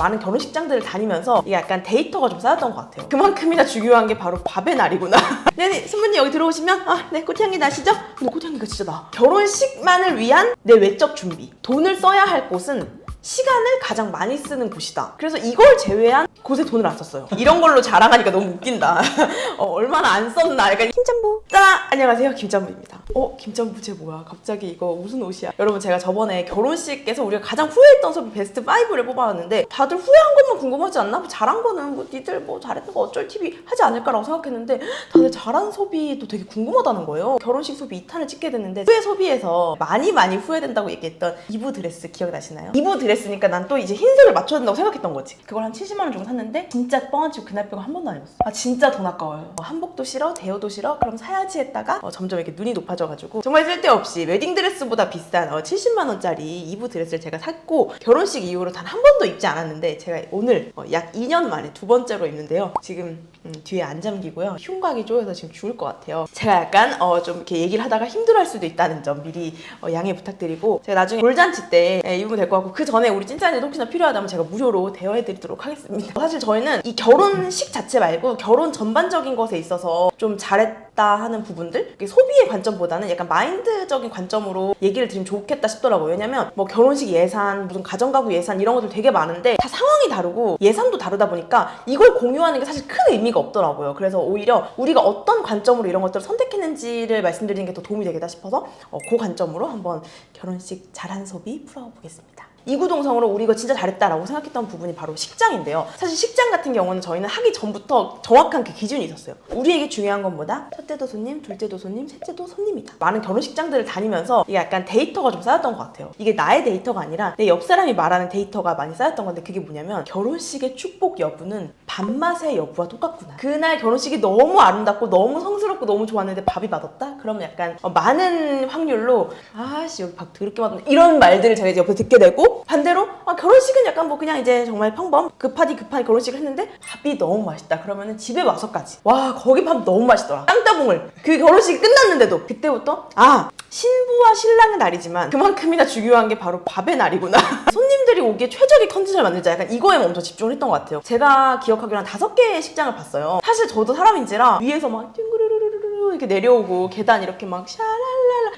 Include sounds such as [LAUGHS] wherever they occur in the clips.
많은 결혼식장들을 다니면서 약간 데이터가 좀 쌓였던 것 같아요. 그만큼이나 중요한 게 바로 밥의 날이구나. [LAUGHS] 네, 네, 신부님 여기 들어오시면 아, 네, 꽃향기 나시죠? 근데 꽃향기가 진짜 나. 결혼식만을 위한 내 외적 준비. 돈을 써야 할 곳은 시간을 가장 많이 쓰는 곳이다. 그래서 이걸 제외한 곳에 돈을 안 썼어요. 이런 걸로 자랑하니까 너무 웃긴다. [LAUGHS] 어, 얼마나 안 썼나. 약간 김짬부. 짠! 안녕하세요. 김짬부입니다. 어, 김짬부 쟤 뭐야? 갑자기 이거 무슨 옷이야? 여러분 제가 저번에 결혼식에서 우리가 가장 후회했던 소비 베스트 5를 뽑아왔는데 다들 후회한 것만 궁금하지 않나? 뭐 잘한 거는 뭐 니들 뭐 잘했던 거 어쩔 TV 하지 않을까라고 생각했는데 다들 잘한 소비도 되게 궁금하다는 거예요. 결혼식 소비 2탄을 찍게 됐는데 후회 소비에서 많이 많이 후회된다고 얘기했던 이브 드레스 기억나시나요? 이브 드레스니까 난 또 이제 흰색을 맞춰야 된다고 생각했던 거지. 그걸 한 70만 원 주고 샀는데 진짜 뻥치고 그날 빼고 한 번도 안 입었어. 아 진짜 돈 아까워요. 어, 한복도 싫어, 대여도 싫어. 그럼 사야지 했다가 어, 점점 이렇게 눈이 높아져 가지고 정말 쓸데없이 웨딩 드레스보다 비싼 어, 70만 원짜리 이브 드레스를 제가 샀고 결혼식 이후로 단 한 번도 입지 않았는데 제가 오늘 어, 약 2년 만에 두 번째로 입는데요. 지금 음, 뒤에 안 잠기고요. 흉곽이 쪼여서 지금 죽을 것 같아요. 제가 약간 어, 좀 이렇게 얘기를 하다가 힘들어할 수도 있다는 점 미리 어, 양해 부탁드리고 제가 나중에 돌잔치 때 예, 입으면 될 것 같고 그 전에 우리 찐짠이도 혹시나 필요하다면 제가 무료로 대여해드리도록 하겠습니다. 사실 저희는 이 결혼식 자체 말고 결혼 전반적인 것에 있어서 좀 잘했다 하는 부분들 소비의 관점보다 는 약간 마인드적인 관점으로 얘기를 드리면 좋겠다 싶더라고요. 왜냐면 뭐 결혼식 예산, 무슨 가정가구 예산 이런 것들 되게 많은데 다 상황이 다르고 예산도 다르다 보니까 이걸 공유하는 게 사실 큰 의미가 없더라고요. 그래서 오히려 우리가 어떤 관점으로 이런 것들을 선택했는지를 말씀드리는 게 더 도움이 되겠다 싶어서 어, 그 관점으로 한번 결혼식 잘한 소비 풀어보겠습니다. 이구동성으로 우리 이거 진짜 잘했다라고 생각했던 부분이 바로 식장인데요. 사실 식장 같은 경우는 저희는 하기 전부터 정확한 그 기준이 있었어요. 우리에게 중요한 건 뭐다? 첫째도 손님, 둘째도 손님, 셋째도 손님이다. 많은 결혼식장들을 다니면서 이게 약간 데이터가 좀 쌓였던 것 같아요. 이게 나의 데이터가 아니라 내 옆 사람이 말하는 데이터가 많이 쌓였던 건데 그게 뭐냐면 결혼식의 축복 여부는 밥맛의 여부와 똑같구나. 그날 결혼식이 너무 아름답고 너무 성스럽고 너무 좋았는데 밥이 맛없다? 그러면 약간 어, 많은 확률로 아씨 여기 밥 더럽게 맛없네 이런 말들을 제가 이제 옆에 듣게 되고 반대로? 아, 결혼식은 약간 뭐 그냥 이제 정말 평범? 급하디 급한 결혼식을 했는데 밥이 너무 맛있다. 그러면은 집에 와서까지. 와 거기 밥 너무 맛있더라. 땅따봉을. 그 결혼식이 끝났는데도 그때부터 아 신부와 신랑의 날이지만 그만큼이나 중요한 게 바로 밥의 날이구나. [LAUGHS] 손님들이 오기에 최적의 컨디션을 만들자. 약간 이거에 엄청 집중을 했던 것 같아요. 제가 기억하기로 한 다섯 개의 식장을 봤어요. 사실 저도 사람인지라 위에서 막 띵그르르르르 이렇게 내려오고 계단 이렇게 막 샤랄랄라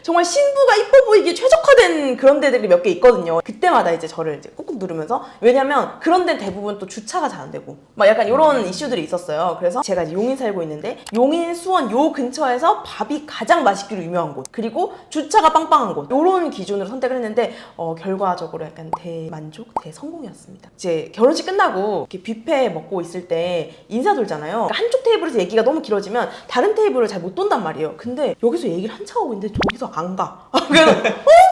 정말 신부가 이뻐 보이기 최적화된 그런 데들이 몇 개 있거든요. 그때마다 이제 저를 이제 꾹꾹 누르면서 왜냐면 그런 데 대부분 또 주차가 잘 안 되고 막 약간 이런 이슈들이 있었어요. 그래서 제가 이제 용인 살고 있는데 용인 수원 요 근처에서 밥이 가장 맛있기로 유명한 곳 그리고 주차가 빵빵한 곳 요런 기준으로 선택을 했는데 어, 결과적으로 약간 대만족 대성공이었습니다. 이제 결혼식 끝나고 이렇게 뷔페 먹고 있을 때 인사 돌잖아요. 그러니까 한쪽 테이블에서 얘기가 너무 길어지면 다른 테이블을 잘 못 돈단 말이에요. 근데 여기서 얘기를 한참 하고 있는데 저기서 안 가. [LAUGHS] 그래서 어?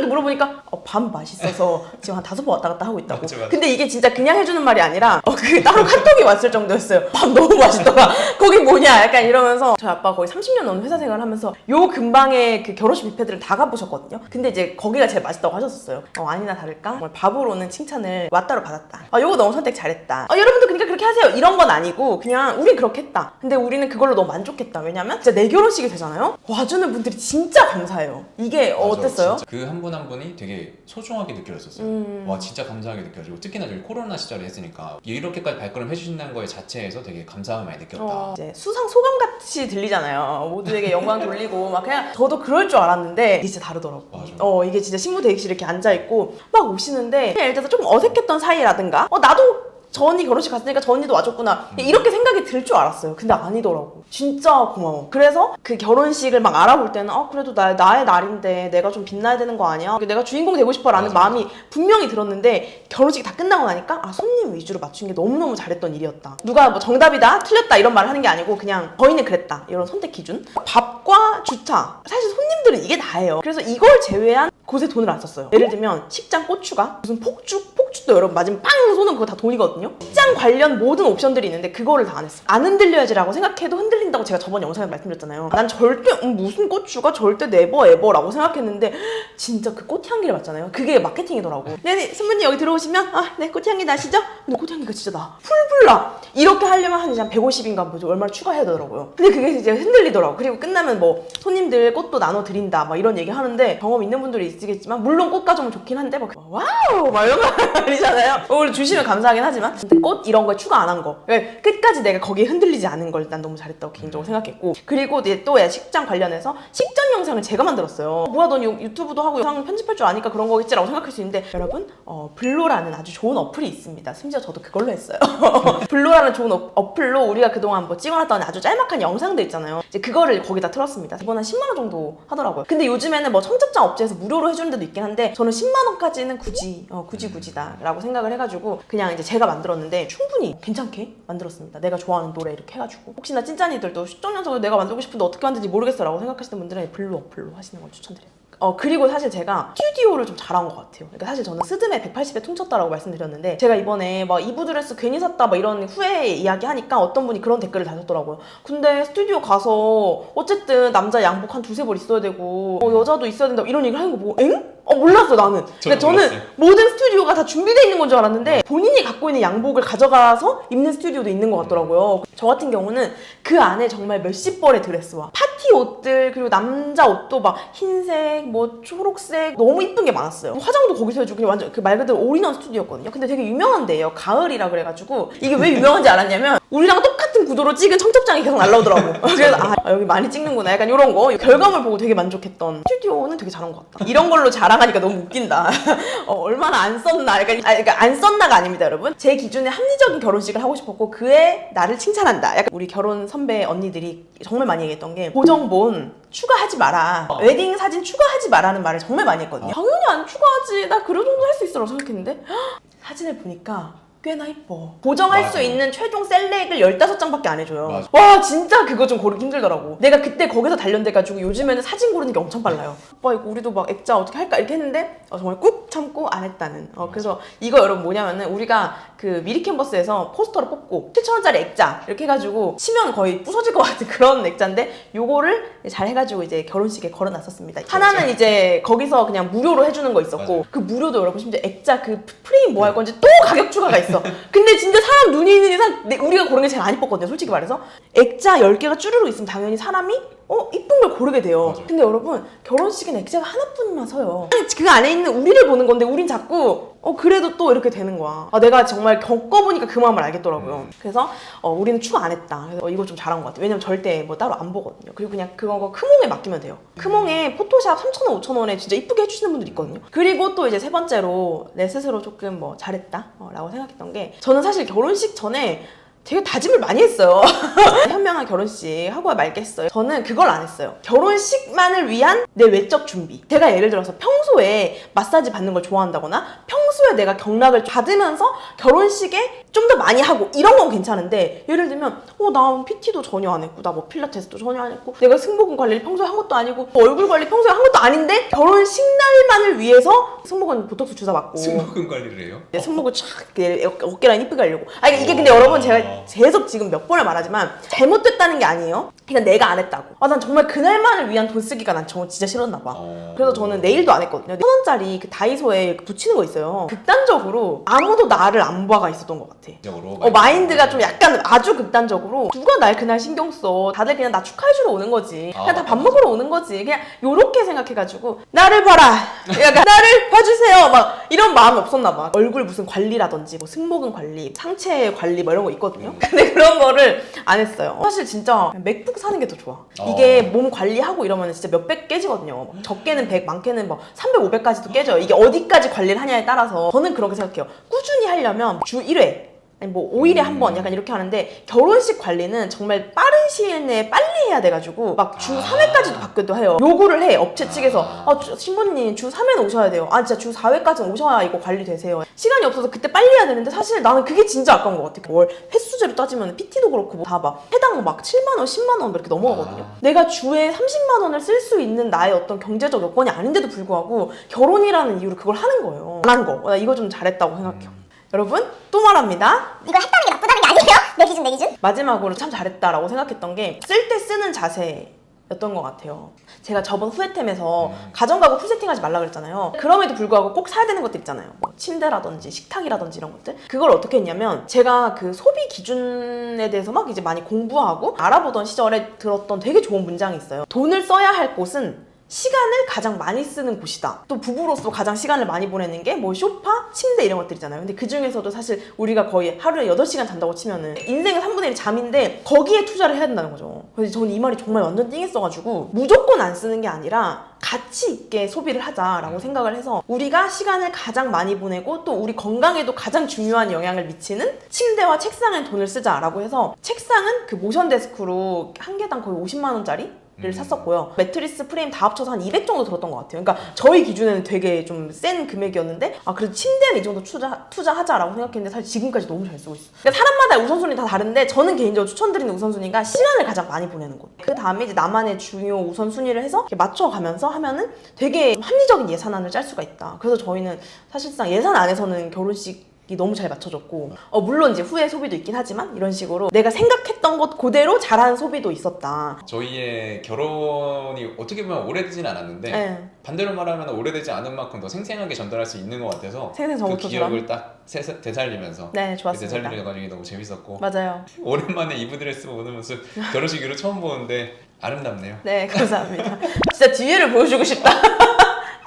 이렇게 물어보니까 어, 밥 맛있어서 지금 한 다섯 번 왔다 갔다 하고 있다고. 맞아, 맞아. 근데 이게 진짜 그냥 해주는 말이 아니라 어, 그 따로 카톡이 왔을 정도였어요. 밥 너무 맛있더라. [LAUGHS] 거기 뭐냐? 약간 이러면서 저희 아빠 거의 30년 넘는 회사 생활을 하면서 요 근방에 그 결혼식 뷔페들을 다 가보셨거든요. 근데 이제 거기가 제일 맛있다고 하셨었어요. 어, 아니나 다를까? 정말 밥으로는 칭찬을 왔다로 받았다. 아, 요거 너무 선택 잘했다. 아, 여러분도 그러니까 그렇게 하세요. 이런 건 아니고 그냥 우린 그렇게 했다. 근데 우리는 그걸로 너무 만족했다. 왜냐면 진짜 내 결혼식이 되잖아요. 와주는 분들이 진짜 감사해요. 이게 어, 어땠어요? 그 한분 한 분이 되게 소중하게 느껴졌었어요. 음. 와 진짜 감사하게 느껴지고 특히나 저희 코로나 시절에 했으니까 이렇게까지 발걸음 해주신다는 거에 자체에서 되게 감사함을 많이 느꼈다. 어, 이제 수상 소감 같이 들리잖아요. 모두에게 영광 돌리고 [LAUGHS] 막 그냥 저도 그럴 줄 알았는데 이게 진짜 다르더라고. 맞아. 어 이게 진짜 신부 대기실 이렇게 앉아 있고 막 오시는데 예를 들어서 조금 어색했던 사이라든가 어 나도 저 언니 결혼식 갔으니까 저 언니도 와줬구나 이렇게 생각이 들 줄 알았어요. 근데 아니더라고. 진짜 고마워. 그래서 그 결혼식을 막 알아볼 때는 어 그래도 나, 나의 날인데 내가 좀 빛나야 되는 거 아니야? 내가 주인공 되고 싶어 라는 맞아, 마음이 분명히 들었는데 결혼식이 다 끝나고 나니까 아 손님 위주로 맞춘 게 너무너무 잘했던 일이었다. 누가 뭐 정답이다 틀렸다 이런 말을 하는 게 아니고 그냥 저희는 그랬다 이런 선택 기준. 밥과 주차 사실 손님들은 이게 다예요. 그래서 이걸 제외한 곳에 돈을 안 썼어요. 예를 들면 식장 고추가 무슨 폭죽 폭죽도 여러분 맞으면 빵 쏘는 그거 다 돈이거든요. 식장 관련 모든 옵션들이 있는데 그거를 다 안 했어. 안 흔들려야지라고 생각해도 흔들린다고 제가 저번 영상에 말씀드렸잖아요. 난 절대 음, 무슨 고추가 절대 네버 에버라고 생각했는데 진짜 그 꽃향기를 맡잖아요. 그게 마케팅이더라고. 네네 선배님 여기 들어오시면 아네 꽃향기 나시죠? 근데 꽃향기가 진짜 나. 풀풀 나. 이렇게 하려면 한 이제 한 150인가 뭐죠 얼마를 추가해야 되더라고요. 근데 그게 이제 흔들리더라고. 그리고 끝나면 뭐 손님들 꽃도 나눠 드린다 막 이런 얘기 하는데 경험 있는 분들이 쓰겠지만 물론 꽃 가져오면 좋긴 한데 막 와우 막 이런 거 아니잖아요. 오늘 주시면 감사하긴 하지만 근데 꽃 이런 거에 추가 안 한 거. 그러니까 끝까지 내가 거기에 흔들리지 않은 걸 난 너무 잘했다고 개인적으로 생각했고 그리고 이제 또 식장 관련해서 식전 영상을 제가 만들었어요. 뭐야 넌 유- 유튜브도 하고 영상 편집할 줄 아니까 그런 거겠지라고 생각할 수 있는데 여러분 어, 블로라는 아주 좋은 어플이 있습니다. 심지어 저도 그걸로 했어요. [LAUGHS] 블로라는 좋은 어, 어플로 우리가 그동안 뭐 찍어놨던 아주 짤막한 영상들 있잖아요. 이제 그거를 거기다 틀었습니다. 이번 한 10만 원 정도 하더라고요. 근데 요즘에는 뭐 청첩장 업체에서 무료로 해주는 데도 있긴 한데 저는 10만 원까지는 굳이 어, 굳이 굳이다라고 생각을 해가지고 그냥 이제 제가 만들었는데 충분히 괜찮게 만들었습니다. 내가 좋아하는 노래 이렇게 해가지고 혹시나 찐짠이들도 시청 영상을 내가 만들고 싶은데 어떻게 만드는지 모르겠어라고 생각하시는 분들은 블로 어플로 하시는 걸 추천드려요. 어 그리고 사실 제가 스튜디오를 좀 잘한 것 같아요. 그러니까 사실 저는 스드메 180에 퉁쳤다라고 말씀드렸는데 제가 이번에 막 이브 드레스 괜히 샀다 막 이런 후회 이야기 하니까 어떤 분이 그런 댓글을 다셨더라고요. 근데 스튜디오 가서 어쨌든 남자 양복 한 두세 벌 있어야 되고 어, 여자도 있어야 된다 이런 얘기를 하는 거 보고 엥? 어 몰랐어 나는. 그러니까 저는 몰랐어요. 모든 스튜디오가 다 준비되어 있는 건 줄 알았는데 본인이 갖고 있는 양복을 가져가서 입는 스튜디오도 있는 것 같더라고요. 저 같은 경우는 그 안에 정말 몇십 벌의 드레스와 파티 옷들 그리고 남자 옷도 막 흰색 뭐 초록색 너무 이쁜 게 많았어요. 화장도 거기서 해주고 그냥 완전 그 말 그대로 올인원 스튜디오였거든요. 근데 되게 유명한 데예요. 가을이라 그래가지고 이게 왜 유명한지 알았냐면 우리랑 똑같은 구도로 찍은 청첩장이 계속 날라오더라고. [LAUGHS] 그래서 아 여기 많이 찍는구나 약간 이런 거 결과물 보고 되게 만족했던 스튜디오는 되게 잘한 것 같다. 이런 걸로 자랑하니까 너무 웃긴다. [LAUGHS] 어, 얼마나 안 썼나 약간 아, 그러니까 안 썼나가 아닙니다 여러분. 제 기준에 합리적인 결혼식을 하고 싶었고 그에 나를 칭찬한다. 약간 우리 결혼 선배 언니들이 정말 많이 얘기했던 게 보정본 추가하지 마라. 웨딩 사진 추가하지 마라는 말을 정말 많이 했거든요. 당연히 안 추가하지. 나그 정도 할 수 있어라고 생각했는데 헉, [GASPS] 사진을 보니까 꽤나 이뻐. 보정할 맞아. 수 있는 최종 셀렉을 15장밖에 안 해줘요. 맞아. 와 진짜 그거 좀 고르기 힘들더라고. 내가 그때 거기서 단련돼가지고 요즘에는 사진 고르는 게 엄청 빨라요. 오빠 이거 우리도 막 액자 어떻게 할까 이렇게 했는데 어, 정말 꾹 참고 안 했다는. 어, 그래서 이거 여러분 뭐냐면은 우리가 그 미리 캔버스에서 포스터를 뽑고 7천원짜리 액자 이렇게 해가지고 치면 거의 부서질 것 같은 그런 액자인데 요거를 잘 해가지고 이제 결혼식에 걸어놨었습니다. 하나는 이제 거기서 그냥 무료로 해주는 거 있었고 맞아요. 그 무료도 여러분 심지어 액자 그 프레임 뭐 할 건지 또 가격 추가가 있어. 근데 진짜 사람 눈이 있는 이상 내- 우리가 고른 게 제일 안 이뻤거든요. 솔직히 말해서 액자 10개가 쭈르륵 있으면 당연히 사람이 어 이쁜 걸 고르게 돼요. 맞아요. 근데 여러분 결혼식엔 액자가 하나뿐이만 서요. 그 안에 있는 우리를 보는 건데 우린 자꾸 어 그래도 또 이렇게 되는 거야. 아 내가 정말 겪어보니까 그 마음을 알겠더라고요. 그래서 어 우리는 추가 안 했다. 그래서 어, 이거 좀 잘한 것 같아. 왜냐면 절대 뭐 따로 안 보거든요. 그리고 그냥 그거 크몽에 맡기면 돼요. 크몽에 포토샵 3,000원, 5,000원에 진짜 이쁘게 해주시는 분들 있거든요. 그리고 또 이제 세 번째로 내 스스로 조금 뭐 잘했다 어, 라고 생각했던 게 저는 사실 결혼식 전에 되게 다짐을 많이 했어요. [LAUGHS] 현명한 결혼식 하고 말겠어요. 저는 그걸 안 했어요. 결혼식만을 위한 내 외적 준비. 제가 예를 들어서 평소에 마사지 받는 걸 좋아한다거나 평소에 내가 경락을 받으면서 결혼식에 좀 더 많이 하고 이런 건 괜찮은데 예를 들면 어나 PT도 전혀 안 했고 나 뭐 필라테스도 전혀 안 했고 내가 승모근 관리를 평소에 한 것도 아니고 뭐 얼굴 관리 평소에 한 것도 아닌데 결혼식 날만을 위해서 승모근 보톡스 주사 맞고 승모근 관리를 해요? 내 승모근 촥 이렇게 어깨- 어깨라인 이쁘게 하려고. 아 이게 근데 여러분 제가 계속 지금 몇 번을 말하지만 잘못됐다는 게 아니에요. 그러니까 내가 안 했다고. 아 난 정말 그날만을 위한 돈 쓰기가 난 정말 진짜 싫었나 봐. 어. 그래서 저는 네일도 안 했거든요. 천 원짜리 그 다이소에 붙이는 거 있어요. 극단적으로 아무도 나를 안 봐가 있었던 것 같아. 적으로 어, 마인드가 좀 약간 아주 극단적으로 누가 날 그날 신경 써 다들 그냥 나 축하해주러 오는 거지 그냥 아, 다 밥 먹으러 오는 거지 그냥 요렇게 생각해가지고 나를 봐라 약간 [LAUGHS] 나를 봐주세요 막 이런 마음이 없었나 봐 얼굴 무슨 관리라든지 뭐 승모근 관리 상체 관리 뭐 이런 거 있거든요 [LAUGHS] 근데 그런 거를 안 했어요. 사실 진짜 맥북 사는 게 더 좋아. 이게 몸 관리하고 이러면 진짜 몇백 깨지거든요. 적게는 100 많게는 뭐 300, 500까지도 깨져요. 이게 어디까지 관리를 하냐에 따라서 저는 그렇게 생각해요. 꾸준히 하려면 주 1회 아니 뭐 5일에 한 번 약간 이렇게 하는데 결혼식 관리는 정말 빠른 시일 내에 빨리 해야 돼가지고 막 주 아. 3회까지도 받기도 해요 요구를 해 업체 측에서 아. 아 주- 신부님 주 3회는 오셔야 돼요 아 진짜 주 4회까지는 오셔야 이거 관리되세요 시간이 없어서 그때 빨리 해야 되는데 사실 나는 그게 진짜 아까운 것 같아 월 횟수제로 따지면 PT도 그렇고 뭐 다막 해당 막 7만원 10만원 이렇게 넘어가거든요 아. 내가 주에 30만 원을 쓸 수 있는 나의 어떤 경제적 여건이 아닌데도 불구하고 결혼이라는 이유로 그걸 하는 거예요 안 한 거. 나 이거 좀 잘했다고 생각해요. 여러분 또 말합니다. 이걸 했다는 게 나쁘다는 게 아니에요? [LAUGHS] 내 기준 내 기준? 마지막으로 참 잘했다라고 생각했던 게 쓸 때 쓰는 자세 였던 것 같아요. 제가 저번 후회템에서 음. 가정 가구 풀세팅하지 말라 그랬잖아요. 그럼에도 불구하고 꼭 사야 되는 것들 있잖아요. 뭐 침대라든지 식탁이라든지 이런 것들. 그걸 어떻게 했냐면 제가 그 소비 기준에 대해서 막 이제 많이 공부하고 알아보던 시절에 들었던 되게 좋은 문장이 있어요. 돈을 써야 할 곳은 시간을 가장 많이 쓰는 곳이다. 또 부부로서 가장 시간을 많이 보내는 게 뭐 쇼파, 침대 이런 것들이잖아요. 근데 그 중에서도 사실 우리가 거의 하루에 8시간 잔다고 치면은 인생의 3분의 1이 잠인데 거기에 투자를 해야 된다는 거죠. 그래서 저는 이 말이 정말 완전 띵했어가지고 무조건 안 쓰는 게 아니라 가치 있게 소비를 하자라고 생각을 해서 우리가 시간을 가장 많이 보내고 또 우리 건강에도 가장 중요한 영향을 미치는 침대와 책상에 돈을 쓰자라고 해서 책상은 그 모션 데스크로 한 개당 거의 50만 원짜리 를 음. 샀었고요. 매트리스 프레임 다 합쳐서 한 200 정도 들었던 것 같아요. 그러니까 저희 기준에는 되게 좀 센 금액이었는데 아 그래도 침대는 이 정도 투자 투자하자라고 생각했는데 사실 지금까지 너무 잘 쓰고 있어요. 그러니까 사람마다 우선순위 다 다른데 저는 개인적으로 추천드리는 우선순위가 시간을 가장 많이 보내는 곳. 그 다음에 이제 나만의 중요 우선순위를 해서 맞춰가면서 하면은 되게 합리적인 예산안을 짤 수가 있다. 그래서 저희는 사실상 예산 안에서는 결혼식 이 너무 잘 맞춰졌고 어, 물론 이제 후회 소비도 있긴 하지만 이런 식으로 내가 생각했던 것 그대로 잘한 소비도 있었다. 저희의 결혼이 어떻게 보면 오래되진 않았는데 네. 반대로 말하면 오래되지 않은 만큼 더 생생하게 전달할 수 있는 것 같아서 그 생생정보처럼. 기억을 딱 세- 되살리면서 네, 그 좋았습니다. 되살리는 과정이 너무 재밌었고 맞아요. 오랜만에 이브 드레스 보는 모습 [LAUGHS] 결혼식 이후로 처음 보는데 아름답네요. 네, 감사합니다. 진짜 뒤에를 보여주고 싶다. [LAUGHS]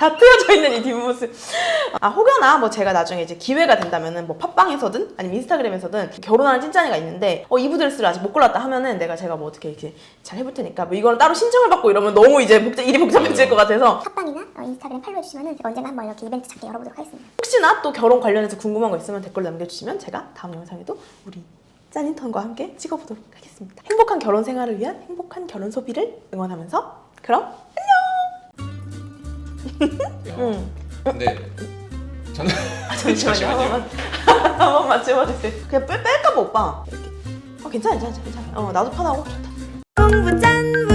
다 트여져 있는 이 뒷모습. 아, 혹여나 뭐 제가 나중에 이제 기회가 된다면은 뭐 팟빵에서든 아니면 인스타그램에서든 결혼하는 찐짠이가 있는데 어, 이브 드레스를 아직 못 골랐다 하면은 내가 제가 뭐 어떻게 이렇게 잘 해볼 테니까 뭐 이거는 따로 신청을 받고 이러면 너무 이제 복잡, 일이 복잡해질 것 같아서 팟빵이나 어, 인스타그램 팔로우 해주시면 제가 언젠가 한번 이렇게 이벤트 작게 열어보도록 하겠습니다. 혹시나 또 결혼 관련해서 궁금한 거 있으면 댓글 남겨주시면 제가 다음 영상에도 우리 짠 인턴과 함께 찍어보도록 하겠습니다. 행복한 결혼 생활을 위한 행복한 결혼 소비를 응원하면서 그럼 음. 근데 저는 잠시만요. 잠시만요. 한 번만, 한 번만 찍어주세요. 그냥 뺄, 뺄까봐 오빠. 이렇게. 어, 괜찮아, 괜찮아, 괜찮아. 어, 나도 편하고 좋다. 공부 짠부